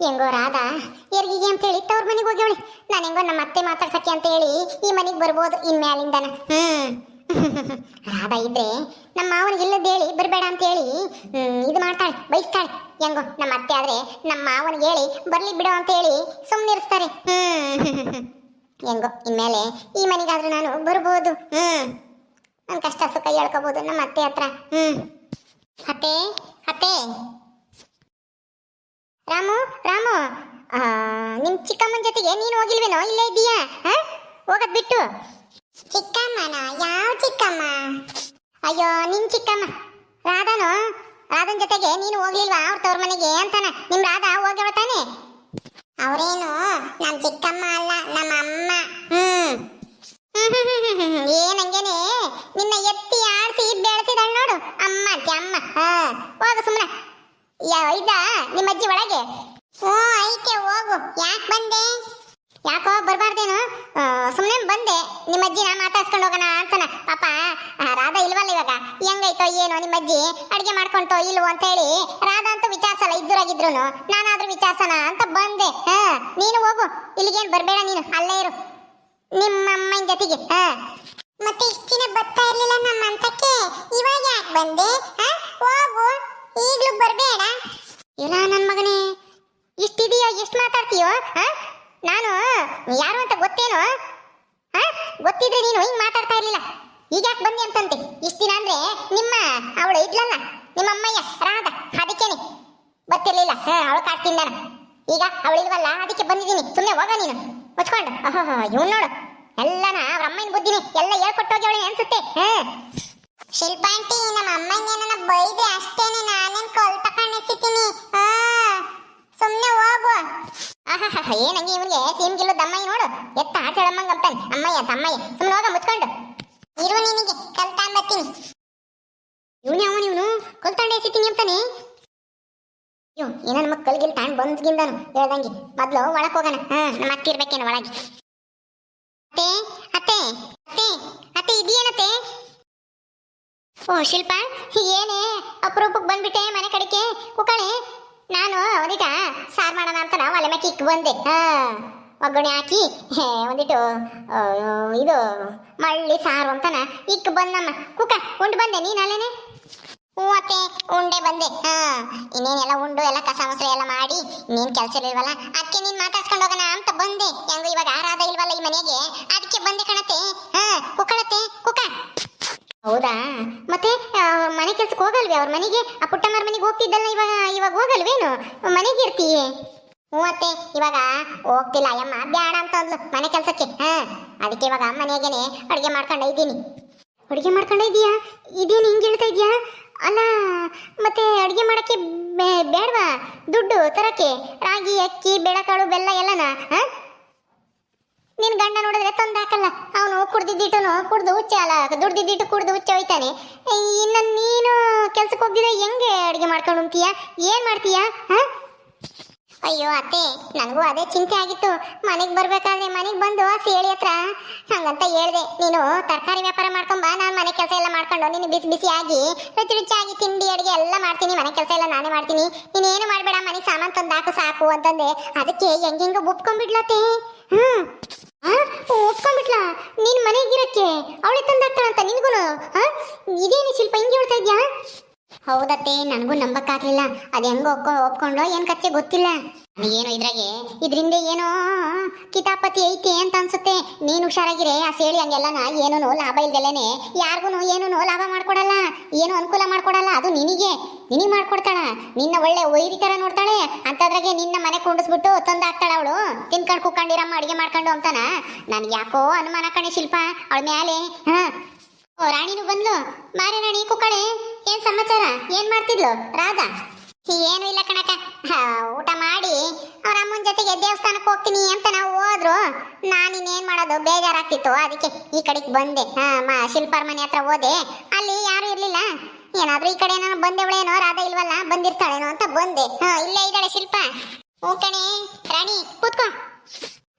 ಹೆಂಗೋ ರಾಧಾ ಎರ್ಗಿಗೆ ಅಂತ ಹೇಳಿ ತವ್ರ ಮನೆಗೆ ಹೋಗ್ಯವಳೆ. ನಾನು ಹೆಂಗೋ ನಮ್ಮ ಅತ್ತೆ ಮಾತಾಡ್ಸಕ್ಕೆ ಅಂತ ಹೇಳಿ ಈ ಮನೆಗೆ ಬರ್ಬೋದು ಇನ್ಮ್ಯಾಲಿಂದನ. ಹ್ಮ್. ರಾಧಾ ಇದ್ರೆ ನಮ್ಮ ಮಾವನಿಗೆ ಇಲ್ಲದ ಹೇಳಿ ಬರಬೇಡ ಅಂತ ಹೇಳಿ ಇದು ಮಾಡ್ತಾಳೆ ಬಯಸ್ತಾಳೆ ಹೆಂಗೋ ನಮ್ಮ ಅತ್ತೆ ಆದ್ರೆ ನಮ್ಮ ಮಾವನಿಗೆ ಹೇಳಿ ಬರ್ಲಿ ಬಿಡು ಅಂತ ಹೇಳಿ ಸುಮ್ಮನಿರಿಸ್ತಾರೆ ಹ್ಮ್. ಹೆಂಗೋ ಇನ್ಮೇಲೆ ಈ ಮನೆಗಾದ್ರೂ ನಾನು ಬರ್ಬೋದು. ಹ್ಮ್. ನನ್ನ ಕಷ್ಟ ಸುಖ ಹೇಳ್ಕೋಬಹುದು ನಮ್ಮ ಅತ್ತೆ ಹತ್ರ. ಹ್ಮ್. ಅತ್ತೆ ಅತ್ತೆ. ರಾಮು ರಾಮು. ನಿಮ್ ಚಿಕ್ಕಮ್ಮನ ಜೊತೆಗೆ ನೀನು ಹೋಗಿಲ್ವೇನೋ? ಇಲ್ಲೇ ಇದೀಯಾ ಹಾ ಹೋಗದ್ ಬಿಟ್ಟು. ಚಿಕ್ಕಮ್ಮನ? ಯಾವ ಚಿಕ್ಕಮ್ಮ? ಅಯ್ಯೋ, ನಿನ್ ಚಿಕ್ಕಮ್ಮ. ರಾಧಾನು? ರಾಧನ್ ಜೊತೆಗೆ ನೀನು ಹೋಗ್ಲಿಲ್ವಾ ಅವ್ರ ತವ್ರ ಮನೆಗೆ ಅಂತಾನ. ನಿಮ್ ರಾಧಾ ಹೋಗ್ಯವ ತಾನೆ? ಅವರೇನು? ನಮ್ ಚಿಕ್ಕಮ್ಮ ಅಲ್ಲ ನಮ್ಮ ಅಮ್ಮ. ಹ್ಮ್. ಏನಂಗೇನೆ ನಿನ್ನ ಎತ್ತಿ ಆಡ್ಸಿ ಬೆಳೆಸಿದಳು ನೋಡು. ಅಮ್ಮ ಜಮ್ಮ ಹೋಗು ಸುಮ್ಮನೆ ಇದ ನಿಮ್ಮ ಅಜ್ಜಿ ಒಳಗೆ? ಓ ಐತೆ ಹೋಗು. ಯಾಕೆ ಬಂದೆ? ಯಾಕೋ ಬರ್ಬಾರ್ದೇನು? ಸುಮ್ಮನೆ ಬಂದೆ. ನಿಮ್ಮ ಅಜ್ಜಿ ನಾ ಮಾತಾಡ್ಸ್ಕೊಂಡು ಹೋಗೋಣ ಅಂತಾನ. ಪಾಪ ರಾಧಾ ಇಲ್ವಲ್ಲ ಇವಾಗ? ಹೆಂಗೈತೋ ಏನೋ ನಿಮ್ಮ ಅಜ್ಜಿ? ಅಡಿಗೆ ಮಾಡ್ಕೊಂತೋ ಇಲ್ವೋ ಅಂತ ಹೇಳಿ ರಾಧಾ ಅಂತ ವಿಚಾರಿಸಲ್ಲ ಇದ್ದೂರಾಗಿದ್ರು ನಾನಾದ್ರೂ ವಿಚಾರಿಸೋಣ ಅಂತ ಬಂದೆ. ಹಾ, ನೀನು ಹೋಗು. ಇಲ್ಲಿಗೇನು ಬರಬೇಡ ನೀನು. ಅಲ್ಲೇ ಇರು. ನಿಮ್ಮ ಅಮ್ಮನ ಜೊತೆಗೆ. ಹಾ. ಮತ್ತೆ ಇಷ್ಟಿನ ಬರ್ತಾ ಇರ್ಲಿಲ್ಲ ನಮ್ಮ ಅಂತಕ್ಕೆ ಇವಾಗ ಯಾಕೆ ಬಂದೆ? ಹಾ, ಹೋಗು. ಈಗ್ಲೂ ಬರಬೇಡ. ಇಲ್ಲ ನನ್ನ ಮಗನೇ ಇಷ್ಟಿದೆಯೋ ಎಷ್ಟು ಮಾತಾಡ್ತೀಯೋ ನಾನು ಯಾರು ಅಂತ ಗೊತ್ತೇನೋ? ಗೊತ್ತಿದ್ರೆ ನೀನು ಹಿಂಗೆ ಮಾತಾಡ್ತಾ ಇರಲಿಲ್ಲ. ಈಗ ಯಾಕೆ ಬಂದಿ ಅಂತಂತೆ? ಇಷ್ಟು ದಿನ ಅಂದ್ರೆ ನಿಮ್ಮ ಅವಳು ಇದ್ಲಲ್ಲ, ನಿಮ್ಮ ಅಮ್ಮಯ್ಯ, ರಾಧ, ಅದಕ್ಕೇನೆ. ಬರ್ತಿರ್ಲಿಲ್ಲ ಹಾ, ಅವಳು ಕಾಡ್ತೀನಿ ನಾನು ಈಗ ಅವಳಿಲ್ವಲ್ಲ ಅದಕ್ಕೆ ಬಂದಿದ್ದೀನಿ. ಸುಮ್ಮನೆ ಹೋಗ ನೀನು. ಮುಚ್ಕೊಂಡು ಅಹೋ ಇವ್ನು ನೋಡು. ಎಲ್ಲನ ಅವ್ರ ಅಮ್ಮನ ಬುದ್ಧಿನಿ, ಎಲ್ಲ ಹೇಳ್ಕೊಟ್ಟೋಗಿ ಅವಳಿಗೆ ಅನ್ಸುತ್ತೆ, ಹಾ? ಶಿಲ್ಪಾಂಟಿ, ನಮ್ಮ ಅಮ್ಮನ ನನ್ನ ಬೈದ್ರೆ ಅಷ್ಟೇನೆ, ನಾನೇನ್ ಕೊಲ್ ತಗೊಂಡಿರ್ತೀನಿ ಸುಮ್ನೆ ಹೋಗು. ಆಹಾಹಾ, ಏನಂಗೆ ಇವನಿಗೆ? ಸೀಮ್ಗಿಲ್ಲು ದಮ್ಮಯ್ಯ ನೋಡು. ಎತ್ತ ಆಟಾಡಮ್ಮಂಗ ಅಂತಾನೆ ಅಮ್ಮಯ್ಯ, ತಮ್ಮಯ್ಯ ಸುಮ್ಮನೆ ಹೋಗ, ಮುಚ್ಕೊಂಡು. ಇರು ನಿನಗೆ ಕಲ್ತಾಂಬತ್ತೀನಿ ಇವನು ಅವನು, ಇವನು? ಕಲ್ತಾಂಡು ಎಸಿತೀನಿ ಅಂತಾನೆ? ಅಯ್ಯೋ ಏನನ್ನ ಮಕ್ಕಳಿಗೆ ತಾಂಡ್ ಬಂದ್ಗಿಂದನು ಹೇಳ್ದಂಗೆ. ಮೊದ್ಲು ಒಳಕ್ ಹೋಗೋಣ. ಹಾ, ನಮ್ಮ ಅತ್ತಿ ಇರ್ಬೇಕೇನು ಒಳಗೆ. ಅತ್ತೆ ಅತ್ತೆ ಅತ್ತೆ ಅತ್ತೆ ಇದೆಯೇನತ್ತೆ ಓ, ಶಿಲ್ಪ, ಏನೇ? ಅಪರೂಪಕ್ಕೆ ಬಂದ್ಬಿಟ್ಟೆ ಮನೆ ಕಡೆಗೆ? ಕುಕಳಿ ನಾನು, ಒಂದಿಟ ಸಾರು ಮಾಡೋಣ ಅಂತ ನಾವು ಒಲೆ ಮೇಲೆ ಇಕ್ ಬಂದೆ. ಹಾ, ಒಗ್ಗರಣೆ ಹಾಕಿ ಒಂದಿಟ್ಟು ಇದು, ಮಳ್ಳಿ ಸಾರು ಅಂತನ ಇಕ್ ಬಂದಮ್ಮ. ಕುಕ, ಉಂಡು ಬಂದೆ, ನೀನು ಅಲ್ಲೇನೆ? ಹ್ಞೂ ಅತ್ತೆ, ಉಂಡೆ ಬಂದೆ. ಹಾ, ಇನ್ನೇನೆಲ್ಲ ಉಂಡು, ಎಲ್ಲ ಕಸ ಮೊಸರು ಎಲ್ಲ ಮಾಡಿ ಇನ್ನೇನು ಕೆಲಸ ಇಲ್ವಲ್ಲ? ಅದಕ್ಕೆ ನೀನು ಮಾತಾಡ್ಸ್ಕೊಂಡು ಹೋಗೋಣ ಅಂತ ಬಂದೆ. ಹೆಂಗೋ ಇವಾಗ ಆರಾಧ ಇಲ್ವಲ್ಲ ಈ ಮನೆಗೆ? ಅದಕ್ಕೆ ಬಂದೆ ಕಣತೆ ಹಾ ಕುಕ್ಕಳತ್ತೆ ಕುಕ್ಕ ಹೌದಾ? ಮತ್ತೆ ಮನೆ ಕೆಲ್ಸಕ್ಕೆ ಹೋಗಲ್ವೇ? ಅವ್ರ ಮನೆಗೆ, ಆ ಪುಟ್ಟಮ್ಮರ ಮನೆಗೆ ಹೋಗ್ತಿದ್ದಲ್ಲ ಇವಾಗ ಇವಾಗ ಹೋಗಲ್ವೇನು? ಮನೆಗೆ ಇರ್ತೀಯೇ? ಹ್ಞೂ ಅತ್ತೆ, ಇವಾಗ ಹೋಗ್ತಿಲ್ಲ ಅಯ್ಯಮ್ಮ. ಬ್ಯಾಡ ಅಂತ ಅಂದ್ಲು ಮನೆ ಕೆಲ್ಸಕ್ಕೆ. ಹಾ, ಅದಕ್ಕೆ ಇವಾಗ ಮನೆಗೇನೆ ಅಡುಗೆ ಮಾಡ್ಕೊಂಡು ಇದ್ದೀನಿ. ಅಡುಗೆ ಮಾಡ್ಕೊಂಡು ಇದೀಯಾ ಇದೇನು ಹಿಂಗೆ ಹೇಳ್ತಾ ಇದೀಯಾ ಅಲ್ಲ, ಮತ್ತೆ ಅಡುಗೆ ಮಾಡಕ್ಕೆ ಬೇಡವಾ? ದುಡ್ಡು ತರಕ್ಕೆ, ರಾಗಿ, ಅಕ್ಕಿ, ಬೇಳೆಕಾಳು, ಬೆಲ್ಲ ಎಲ್ಲನ, ಹಾ? ನಿನ್ ಗಂಡ ನೋಡಿದ್ರೆ ತಂದು ಹಾಕಲ್ಲ. ಅವನು ಕುಡ್ದಿದ್ದಿಟ್ಟನು, ಕುಡ್ದು ಹುಚ್ಚ ಅಲ್ಲ, ದುಡ್ದಿದ್ದಿಟ್ಟು ಕುಡ್ದು ಹುಚ್ಚ ಹೋಯ್ತಾನೆ. ಇನ್ನು ನೀನು ಕೆಲ್ಸಕ್ಕೆ ಹೋಗಿದ್ರೆ ಹೆಂಗೆ ಅಡುಗೆ ಮಾಡ್ಕೊಂಡು ಉಂತೀಯ ಏನ್ ಮಾಡ್ತೀಯ, ಹಾ? ಅಯ್ಯೋ ಅತ್ತೆ, ನನಗೂ ಅದೇ ಚಿಂತೆ ಆಗಿತ್ತು. ಮನೆಗೆ ಬರ್ಬೇಕಾದ್ರೆ ಮನೆಗೆ ಬಂದು ಸೇಳಿ ಹತ್ರ. ಹಂಗಂತ ಹೇಳ್ದೆ, ನೀನು ತರಕಾರಿ ವ್ಯಾಪಾರ ಮಾಡ್ಕೊಂಬ ನಾನು ಮನೆ ಕೆಲಸ ಎಲ್ಲ ಮಾಡ್ಕೊಂಡು ನೀನು ಬಿಸಿ ಬಿಸಿಯಾಗಿ ರುಚಿ ರುಚಿಯಾಗಿ ತಿಂಡಿ ಅಡುಗೆ ಎಲ್ಲ ಮಾಡ್ತೀನಿ, ಮನೆ ಕೆಲಸ ಎಲ್ಲ ನಾನೇ ಮಾಡ್ತೀನಿ. ನೀನೇನು ಮಾಡಬೇಡ ಮನೆಗೆ ಸಾಮಾನು ತಂದು ಹಾಕು ಸಾಕು ಅಂತಂದೆ. ಅದಕ್ಕೆ ಹೆಂಗೆಂಗೋ ಒಪ್ಕೊಂಡ್ಬಿಡ್ಲತ್ತೆ ಹ್ಞೂ ಒಪ್ಕೊಂಡ್ಬಿಟ್ಲ? ನೀನು ಮನೆಗಿರಕ್ಕೆ ಅವಳೆ ತಂದಾಕ್ತಾಳಂತ ನಿನ್ಗೂನು? ಹಾ ಇದೇನು ಶಿಲ್ಪ, ಹಿಂಗೆ ಹೇಳ್ತಾ ಇದ್ಯಾ? ಹೌದತ್ತೆ, ನನಗೂ ನಂಬಕ್ಕಾಗ್ಲಿಲ್ಲ. ಅದು ಹೆಂಗೋ ಒಪ್ಕೊ ಒಪ್ಕೊಂಡೋ ಏನ್ ಕತ್ತೆ ಗೊತ್ತಿಲ್ಲ. ಏನೋ ಇದ್ರಾಗೆ, ಇದ್ರಿಂದ ಏನೋ ಕಿತಾಪತಿ ಐತಿ ಅಂತ ಅನ್ಸುತ್ತೆ. ನೀನು ಹುಷಾರಾಗಿರೆ, ಆ ಸೇಳಿ ಹಂಗೆಲ್ಲನ ಏನೂ ಲಾಭ ಇಲ್ದಲೇನೆ ಯಾರಿಗೂ ಏನೂ ಲಾಭ ಮಾಡ್ಕೊಡಲ್ಲ. ಏನು ಅನುಕೂಲ ಮಾಡ್ಕೊಡಲ್ಲ, ಅದು ನಿನಗೆ. ನಿನಗೆ ಮಾಡ್ಕೊಡ್ತಾಳ. ನಿನ್ನ ಒಳ್ಳೆ ಒಯ್ರಿ ತರ ನೋಡ್ತಾಳೆ. ಅಂತದ್ರಾಗೆ ನಿನ್ನ ಮನೆ ಕುಂಡಿಸ್ಬಿಟ್ಟು ತಂದು ಹಾಕ್ತಾಳ ಅವಳು. ತಿನ್ಕೊಂಡು ಕುಕ್ಕೊಂಡಿರಮ್ಮ ಅಡಿಗೆ ಮಾಡ್ಕೊಂಡು ಅಂತಾನ. ನನ್ಗೆ ಯಾಕೋ ಅನುಮಾನ ಕಣೆ ಶಿಲ್ಪ. ಅವಳ ಮ್ಯಾಲೆ, ಹಾ ಓ, ರಾಣಿನು ಬಂದ್ಲು? ಮಾರಿ ರಾಣಿ, ಕುಕ್ಕಳೆ, ಏನ್ ಸಮಾಚಾರ? ಏನ್ ಮಾಡ್ತಿದ್ಲು? ರಾಧಾ? ಏನು ಇಲ್ಲ ಕಣಕ ಊಟ ಮಾಡಿ ಅವ್ರ ಅಮ್ಮನ ಜೊತೆಗೆ ದೇವಸ್ಥಾನಕ್ಕೆ ಹೋಗ್ತೀನಿ ಅಂತ ನಾವು ಹೋದ್ರು. ನಾನು ಇನ್ನೇನ್ ಮಾಡೋದು? ಬೇಜಾರಾಗ್ತಿತ್ತು. ಅದಕ್ಕೆ ಈ ಕಡೆಗೆ ಬಂದೆ. ಹಾ ಶಿಲ್ಪಾರ್ ಮನೆ ಹತ್ರ ಹೋದೆ. ಅಲ್ಲಿ ಯಾರು ಇರ್ಲಿಲ್ಲ. ಏನಾದ್ರೂ ಈ ಕಡೆ ಏನೋ ಬಂದೆವಳೇನೋ, ರಾಧಾ ಇಲ್ವಲ್ಲ, ಬಂದಿರ್ತಾಳೇನೋ ಅಂತ ಬಂದೆ. ಹಾ, ಇಲ್ಲೇ ಇದ್ದಾಳೆ ಶಿಲ್ಪ. ಓ ಕಣೆ. ರಾಣಿ, ಕೂತ್ಕೋ.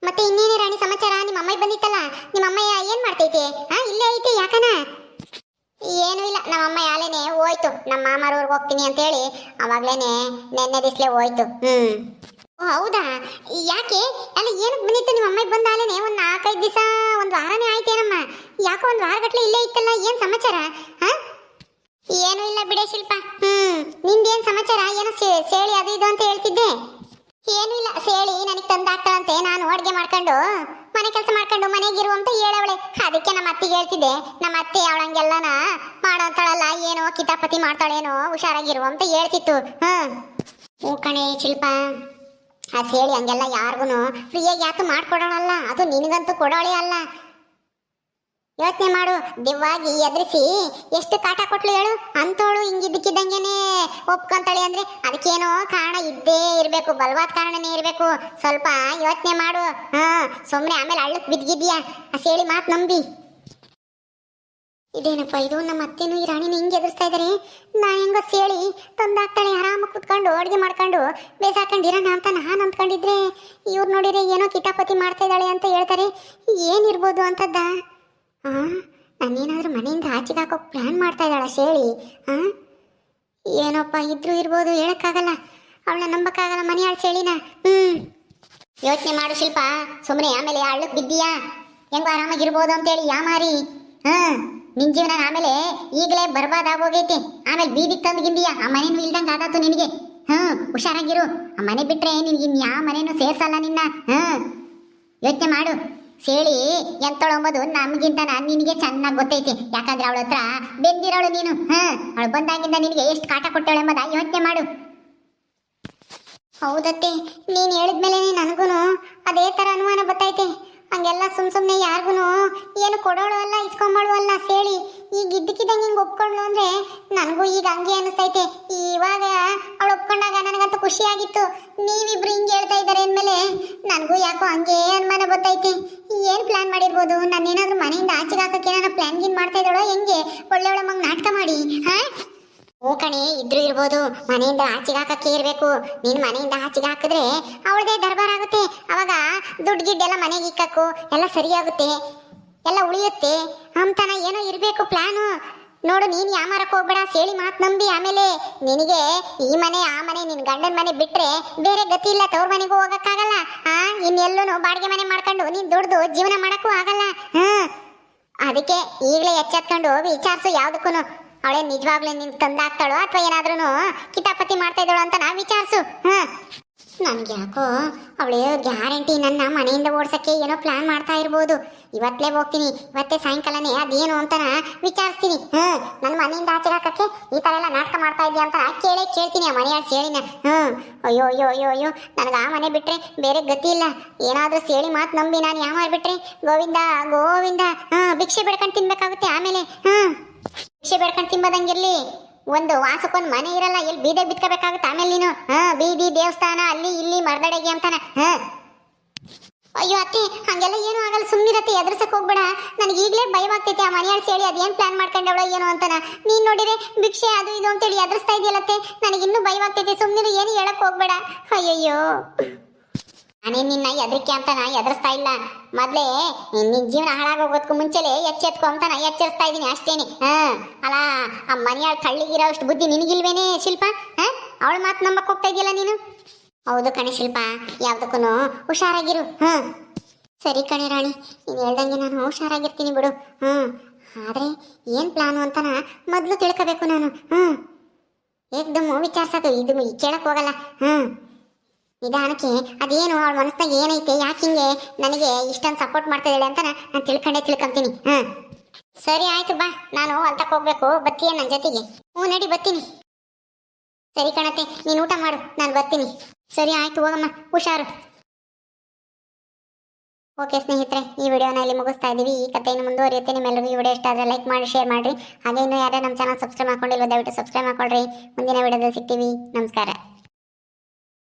ಮತ್ತೆ ಇನ್ನೇನೇ ರಾಣಿ ಸಮಾಚಾರ? ನಿಮ್ಮ ಅಮ್ಮ ಬಂದಿತ್ತಲ್ಲ? ನಿಮ್ಮ ಅಮ್ಮಯ್ಯ ಏನ್ ಮಾಡ್ತೈತೆ? ಹಾ, ಇಲ್ಲೇ ಐತೆ ಯಾಕನ? ಏನೂ ಇಲ್ಲ, ನಮ್ಮ ಅಮ್ಮ ಯಾಲೇನೆ ಹೋಯ್ತು. ನಮ್ಮ ಮಾಮರ ಊರಿಗೆ ಹೋಗ್ತೀನಿ ಅಂತ ಹೇಳಿ ಅವಾಗ್ಲೇನೆ ನೆನ್ನೆ ದಿಸ್ಲೆ ಹೋಯ್ತು. ಹ್ಮ್. ಓ, ಹೌದಾ? ಯಾಕೆ? ಅಲ್ಲ ಏನಕ್ಕೆ ಬಂದಿತ್ತು? ನಿಮ್ಮ ಅಮ್ಮಗೆ ಬಂದ ಆಲೇನೆ ಒಂದು ನಾಲ್ಕೈದು ದಿವಸ, ಒಂದು ವಾರನೇ ಆಯ್ತೇನಮ್ಮ ಯಾಕೋ ಒಂದು ವಾರ ಗಟ್ಲೆ ಇಲ್ಲೇ ಇತ್ತಲ್ಲ, ಏನು ಸಮಾಚಾರ? ಹಾ? ಏನೂ ಇಲ್ಲ ಬಿಡೆ ಶಿಲ್ಪ. ಹ್ಮ್. ನಿಂದೇನ್ ಸಮಾಚಾರ? ಏನೋ ಸೇಳಿ ಅದು ಇದು ಅಂತ ಹೇಳ್ತಿದ್ದೆ. ಏನೂ ಇಲ್ಲ. ಸೇಳಿ ನನಗೆ ತಂದಾಕ್ತಾಳಂತೆ. ನಾನು ಅಡುಗೆ ಮಾಡ್ಕೊಂಡು, ಮನೆ ಕೆಲಸ ಮಾಡ್ಕೊಂಡು ಮನೆಗಿರು ಅಂತ ಹೇಳವಳೆ ಅದಕ್ಕೆ ನಮ್ಮ ಅತ್ತಿಗೆ ಹೇಳ್ತಿದ್ದೆ, ನಮ್ಮ ಅತ್ತೆ ಅವಳಂಗೆಲ್ಲನ ಮಾಡೋಂತಾಳಲ್ಲ, ಏನೋ ಕಿತಾಪತಿ ಮಾಡ್ತಾಳೇನೋ ಹುಷಾರಾಗಿರು ಅಂತ ಹೇಳ್ತಿತ್ತು. ಹ್ಮ್ ಹ್ಞೂ ಕಣೆ ಶಿಲ್ಪ. ಆ ಸೇಳಿ ಹಂಗೆಲ್ಲ ಯಾರಿಗೂ ಫ್ರೀಯಾಗಿ ಯಾತು ಮಾಡ್ಕೊಡೋಣಲ್ಲ ಅದು ನಿನಗಂತೂ ಕೊಡೋಳೆ ಅಲ್ಲ. ಯೋಚನೆ ಮಾಡು. ದಿವ್ವಾಗಿ ಎದುರಿಸಿ. ಎಷ್ಟು ಕಾಟ ಕೊಟ್ಲು ಹೇಳು? ಅಂತೋಳು ಹಿಂಗಿದ್ದಕ್ಕಿದ್ದಂಗೆನೆ ಒಪ್ಕೊಂತಾಳೆ ಅಂದ್ರೆ ಅದಕ್ಕೇನೋ ಕಾರಣ ಇದ್ದೇ ಇರಬೇಕು, ಬಲವಾದ ಕಾರಣನೇ ಇರಬೇಕು. ಸ್ವಲ್ಪ ಯೋಚನೆ ಮಾಡು. ಹಾ ಸುಮ್ಮನೆ ಆಮೇಲೆ ಅಳ್ಳಕ್ ಬಿದ್ದಿದ್ಯಾ? ಆ ಸೇಳಿ ಮಾತು ನಂಬಿ. ಇದೇನಪ್ಪ ಇದು? ನಮ್ಮ ಅತ್ತೇನು ಈ ರಾಣಿನ ಹಿಂಗೆ ಎದುರಿಸ್ತಾ ಇದ್ದಾರೆ ನಾನು ಹೆಂಗೋ ಸೇಳಿ ತಂದಾಗ್ತಾಳೆ, ಆರಾಮ ಕುತ್ಕೊಂಡು ಅಡುಗೆ ಮಾಡ್ಕೊಂಡು ಬೇಸಾಕೊಂಡಿರೋಣ ಅಂತ ನಾನು ಅಂದ್ಕೊಂಡಿದ್ರೆ. ಇವ್ರು ನೋಡಿದ್ರೆ ಏನೋ ಕಿಟಾಪತಿ ಮಾಡ್ತಾ ಇದ್ದಾಳೆ ಅಂತ ಹೇಳ್ತಾರೆ. ಏನಿರ್ಬೋದು ಅಂತದ್ದ ಆ? ನಾನೇನಾದ್ರೂ ಮನೆಯಿಂದ ಆಚೆಗೆ ಹಾಕೋಕೆ ಪ್ಲ್ಯಾನ್ ಮಾಡ್ತಾ ಇದ್ದಾಳ ಶೇಳಿ. ಆ? ಏನಪ್ಪ ಇದ್ರೂ ಇರ್ಬೋದು, ಹೇಳಕ್ಕಾಗಲ್ಲ. ಅವಳನ್ನ ನಂಬಕ್ಕಾಗಲ್ಲ ಮನೆ ಆಳ್ ಶೇಳಿನ. ಹ್ಮ್. ಯೋಚನೆ ಮಾಡು ಶಿಲ್ಪ. ಸುಮ್ಮನೆ ಆಮೇಲೆ ಹಳ್ಳಕ್ ಬಿದ್ದೀಯಾ? ಹೆಂಗೋ ಆರಾಮಾಗಿರ್ಬೋದು ಅಂತೇಳಿ ಯಾ ಮಾರಿ? ಹಾ ನಿನ್ನ ಜೀವನ ಆಮೇಲೆ ಈಗಲೇ ಬರ್ಬಾದಾಗೋಗೈತೆ ಆಮೇಲೆ ಬೀದಿಗೆ ತಂದು ಗಿಂದಿಯಾ? ಆ ಮನೇನು ಇಲ್ದಂಗೆ ಆದಾತು ನಿನಗೆ. ಹ್ಮ್ ಹುಷಾರಾಗಿರು. ಆ ಮನೆ ಬಿಟ್ರೆ ನಿನ್ಗೆ ಇನ್ ಯಾವ ಮನೇನು ಸೇರ್ಸಲ್ಲ ನಿನ್ನ. ಹ್ಮ್ ಯೋಚನೆ ಮಾಡು. ಸೇಳಿ ಎಂತಳು ಅಂಬೋದು ನಮಗಿಂತ ನಿನಗೆ ಚೆನ್ನಾಗಿ ಗೊತ್ತೈತಿ. ಯಾಕಂದ್ರೆ ಅವಳ ಹತ್ರ ಬೆಂದಿರೋಳು ನೀನು, ಹಾ? ಅವಳು ಬಂದಾಗಿಂದ ನಿನಗೆ ಎಷ್ಟು ಕಾಟ ಕೊಟ್ಟವಳು ಎಂಬುದ ಯೋಚನೆ ಮಾಡು. ಹೌದತ್ತೆ, ನೀನು ಹೇಳಿದ್ಮೇಲೆ ನನಗೂ ಅದೇ ಥರ ಅನುಮಾನ ಬತ್ತೈತೆ. ಹಂಗೆಲ್ಲ ಸುಮ್ ಸುಮ್ಮನೆ ಯಾರಿಗೂ ಏನು ಕೊಡೋಳು ಅಲ್ಲ, ಇಸ್ಕೊಂಬಳು ಅಲ್ಲ ಸೇಳಿ. ಈಗ ಇದ್ದಕ್ಕಿದ್ದಂಗೆ ಹಿಂಗೆ ಒಪ್ಕೊಂಡ್ಲು ಅಂದ್ರೆ ನನಗೂ ಈಗ ಹಂಗೆ ಅನಿಸ್ತೈತೆ. ಇವಾಗ ಅವಳು ಒಪ್ಕೊಂಡಾಗ ನನಗಂತೂ ಖುಷಿಯಾಗಿತ್ತು. ನೀವಿಬ್ರು ಹಿಂಗೆ ಹೇಳ್ತಾ ಇದ್ದಾರೆ ಅಂದಮೇಲೆ ನನಗೂ ಯಾಕೋ ಹಂಗೆ ಅನುಮಾನ ಗೊತ್ತೈತೆ ಏನು ಪ್ಲಾನ್ ಮಾಡಿರ್ಬೋದು? ನಾನೇನಾದ್ರೂ ಮನೆಯಿಂದ ಆಚೆಗೆ ಹಾಕಕ್ಕೆ ಏನಾರ ಪ್ಲಾನ್ ಗಿನ್ ಮಾಡ್ತಾ ಇದ್ದಾಳೋ ಹೆಂಗೆ? ಒಳ್ಳೆ ಒಳ್ಳೆ ಮಗ ನಾಟಕ ಮಾಡಿ, ಹಾ? ಹ್ಞೂ ಕಣೆ ಇದ್ರೂ ಇರ್ಬೋದು. ಮನೆಯಿಂದ ಆಚೆಗೆ ಹಾಕಕ್ಕೆ ಇರಬೇಕು. ನೀನು ಮನೆಯಿಂದ ಆಚೆಗೆ ಹಾಕಿದ್ರೆ ಅವಳದೇ ದರ್ಬಾರ್ ಆಗುತ್ತೆ. ಅವಾಗ ದುಡ್ಡು ಗಿಡ್ಡೆಲ್ಲ ಮನೆಗೆ ಇಕ್ಕಕ್ಕು ಎಲ್ಲ ಸರಿಯಾಗುತ್ತೆ, ಎಲ್ಲ ಉಳಿಯುತ್ತೆ. ಅಂತನ ಏನೋ ಇರಬೇಕು ಪ್ಲಾನು. ನೋಡು, ನೀನು ಯಾಮಾರಕ್ಕೆ ಹೋಗ್ಬೇಡ, ಸೇಳಿ ಮಾತು ನಂಬಿ ಆಮೇಲೆ ನಿನಗೆ ಈ ಮನೆ, ಆ ಮನೆ ನಿನ್ನ ಗಂಡನ ಮನೆ ಬಿಟ್ರೆ ಬೇರೆ ಗತಿ ಇಲ್ಲ. ತವ್ರ ಮನೆಗೂ ಹೋಗೋಕ್ಕಾಗಲ್ಲ. ಆ ಇನ್ನೆಲ್ಲೂ ಬಾಡಿಗೆ ಮನೆ ಮಾಡ್ಕೊಂಡು ನೀನು ದುಡ್ದು ಜೀವನ ಮಾಡೋಕ್ಕೂ ಆಗಲ್ಲ. ಹಾಂ ಅದಕ್ಕೆ ಈಗಲೇ ಎಚ್ಚೆತ್ಕೊಂಡು ವಿಚಾರಿಸು ಯಾವುದಕ್ಕೂ ಅವಳೇ ನಿಜವಾಗ್ಲೂ ನಿನ್ ತಂದಾಗ್ತಾಳೋ ಅಥವಾ ಏನಾದ್ರೂ ಕಿತಾಪತಿ ಮಾಡ್ತಾ ಇದ್ದಾಳೋ ಅಂತ ನಾ ವಿಚಾರಿಸು, ಹಾ? ನನ್ಗೆ ಯಾಕೋ ಅವಳು ಗ್ಯಾರಂಟಿ ನನ್ನ ಮನೆಯಿಂದ ಓಡ್ಸಕ್ಕೆ ಏನೋ ಪ್ಲಾನ್ ಮಾಡ್ತಾ ಇರ್ಬೋದು. ಇವತ್ತೇ ಹೋಗ್ತೀನಿ, ಇವತ್ತೇ ಸಾಯಂಕಾಲನೇ ಅದೇನು ಅಂತ ವಿಚಾರಿಸ್ತೀನಿ ಹ್ಮ್ ನನ್ನ ಮನೆಯಿಂದ ಆಚೆ ಹಾಕಕ್ಕೆ ಈ ತರ ಎಲ್ಲ ನಾಟಕ ಮಾಡ್ತಾ ಇದೆಯಾ ಅಂತ ಕೇಳೇ ಕೇಳ್ತೀನಿ ಆ ಮನೆಯ ಸೇಳಿನ ಹ್ಮ್ ಅಯ್ಯೋ ಅಯ್ಯೋ ಅಯ್ಯೋ ಅಯ್ಯೋ, ನನಗೆ ಆ ಮನೆ ಬಿಟ್ರೆ ಬೇರೆ ಗತಿ ಇಲ್ಲ. ಏನಾದ್ರೂ ಸೇಳಿ ಮಾತು ನಂಬಿ ನಾನು ಯಾವ ಬಿಟ್ರೆ? ಗೋವಿಂದ ಗೋವಿಂದ ಹ್ಮ್ ಭಿಕ್ಷೆ ಬಿಡ್ಕೊಂಡು ತಿನ್ಬೇಕಾಗುತ್ತೆ ಆಮೇಲೆ ಹ್ಮ್ ಭಿಕ್ಷೆ ಬೇಡ್ಕೊಂಡು ತಿಂಬದಂಗಿರ್ಲಿ. ಒಂದು ವಾಸಕ್ಕೊಂದು ಮನೆ ಇರಲ್ಲ ಎಲ್ಲಿ ಬೀದೆ ಬಿತ್ಕೋಬೇಕಾಗುತ್ತೆ ಆಮೇಲೆ ನೀನು? ಹಾ, ಬೀದಿ ದೇವಸ್ಥಾನ, ಅಲ್ಲಿ ಇಲ್ಲಿ ಮರದಡೆಗೆ ಅಂತಾನ? ಹಾ. ಅಯ್ಯೋ ಅತ್ತೆ, ಹಂಗೆಲ್ಲ ಏನು ಆಗಲ್ಲ. ಸುಮ್ಮನಿರತ್ತೆ ಎದುರ್ಸಕ್ ಹೋಗ್ಬೇಡ. ನನಗೆ ಈಗಲೇ ಭಯವಾಗ್ತೈತೆ ಆ ಮನೆಯಾಳ್ ಸೇಳಿ ಅದೇನು ಪ್ಲಾನ್ ಮಾಡ್ಕೊಂಡವಳ ಏನು ಅಂತಾನ? ನೀನ್ ನೋಡಿದ್ರೆ ಭಿಕ್ಷೆ ಅದು ಇದು ಅಂತೇಳಿ ಎದುರಿಸ್ತಾ ಇದೆಯಲ್ಲತ್ತೆ? ನನಗೆ ಇನ್ನೂ ಭಯವಾಗ್ತೈತೆ. ಸುಮ್ಮನೆ ಏನು ಹೇಳಕ್ ಹೋಗ್ಬೇಡ. ಅಯ್ಯಯ್ಯೋ. ನಾನೇ ನಿನ್ನ ಎದರಿಕೆ ಅಂತ ನಾ ಎದುರಿಸ್ತಾ ಇಲ್ಲ. ಮೊದ್ಲೇ ನಿನ್ನ ಜೀವನ ಹಾಳಾಗೋಗೋದಕ್ಕೂ ಮುಂಚೆಲೆ ಎಚ್ಚೆತ್ಕೊ ಅಂತ ನಾ ಎಚ್ಚರಿಸ್ತಾ ಇದ್ದೀನಿ ಅಷ್ಟೇನೆ. ಹಾ. ಅಲ್ಲ, ಆ ಮನೆಯಾಳ ಕಳ್ಳಿಗಿರೋ ಅಷ್ಟು ಬುದ್ಧಿ ನಿನಗಿಲ್ವೇನೆ ಶಿಲ್ಪ? ಹಾ? ಅವಳ ಮಾತು ನಂಬಕ್ ಹೋಗ್ತಾ ಇದೆಯಲ್ಲ ನೀನು? ಹೌದು ಕಣೆ ಶಿಲ್ಪ ಯಾವ್ದಕ್ಕೂ ಹುಷಾರಾಗಿರು. ಹಾ. ಸರಿ ಕಣೆ ರಾಣಿ, ನೀನು ಹೇಳ್ದಂಗೆ ನಾನು ಹುಷಾರಾಗಿರ್ತೀನಿ ಬಿಡು. ಹ್ಮ್ ಆದ್ರೆ ಏನ್ ಪ್ಲಾನು ಅಂತನ ಮೊದಲು ತಿಳ್ಕೋಬೇಕು ನಾನು. ಹ್ಮ್ ಏಕ್ದಮ್ ವಿಚಾರಿಸೋದು ಇದು ಕೇಳಕ್ ಹೋಗಲ್ಲ. ಹ್ಮ್ ನಿಧಾನಕ್ಕೆ ಅದೇನು ಅವಳ ಮನಸ್ಸಿನಾಗ ಏನೈತೆ, ಯಾಕೆ ಹಿಂಗೆ ನನಗೆ ಇಷ್ಟೊಂದು ಸಪೋರ್ಟ್ ಮಾಡ್ತಾ ಇದ್ದಾಳೆ ಅಂತ ನಾನು ತಿಳ್ಕೊಂಡೆ, ತಿಳ್ಕೊಂತೀನಿ. ಹಾಂ. ಸರಿ ಆಯ್ತು ಬಾ, ನಾನು ಹೊಲ್ತಕ್ಕೆ ಹೋಗ್ಬೇಕು ಬತ್ತೀಯ ನನ್ನ ಜೊತೆಗೆ? ಹ್ಞೂ, ನಡಿ, ಬರ್ತೀನಿ. ಸರಿ ಕಣತೆ, ನೀನು ಊಟ ಮಾಡು, ನಾನು ಬರ್ತೀನಿ. ಸರಿ ಆಯ್ತು, ಹೋಗಮ್ಮ, ಹುಷಾರು. ಓಕೆ ಸ್ನೇಹಿತರೆ, ಈ ವಿಡಿಯೋನ ಇಲ್ಲಿ ಮುಗಿಸ್ತಾ ಇದ್ದೀವಿ. ಈ ಕಥೆಯನ್ನು ಮುಂದುವರಿಯುತ್ತೆ. ನಿಮ್ಮೆಲ್ಲರಿಗೂ ಈ ವಿಡಿಯೋ ಇಷ್ಟ ಆದರೆ ಲೈಕ್ ಮಾಡಿ ಶೇರ್ ಮಾಡಿರಿ. ಹಾಗೆ ಇನ್ನೂ ಯಾರೇ ನಮ್ಮ ಚಾನಲ್ ಸಬ್ಸ್ಕ್ರೈಬ್ ಮಾಡ್ಕೊಂಡಿಲ್ಲ ದಯವಿಟ್ಟು ಸಬ್ಸ್ಕ್ರೈಬ್ ಮಾಡ್ಕೊಳ್ರಿ. ಮುಂದಿನ ವಿಡಿಯೋದಲ್ಲಿ ಸಿಗ್ತೀವಿ. ನಮಸ್ಕಾರ.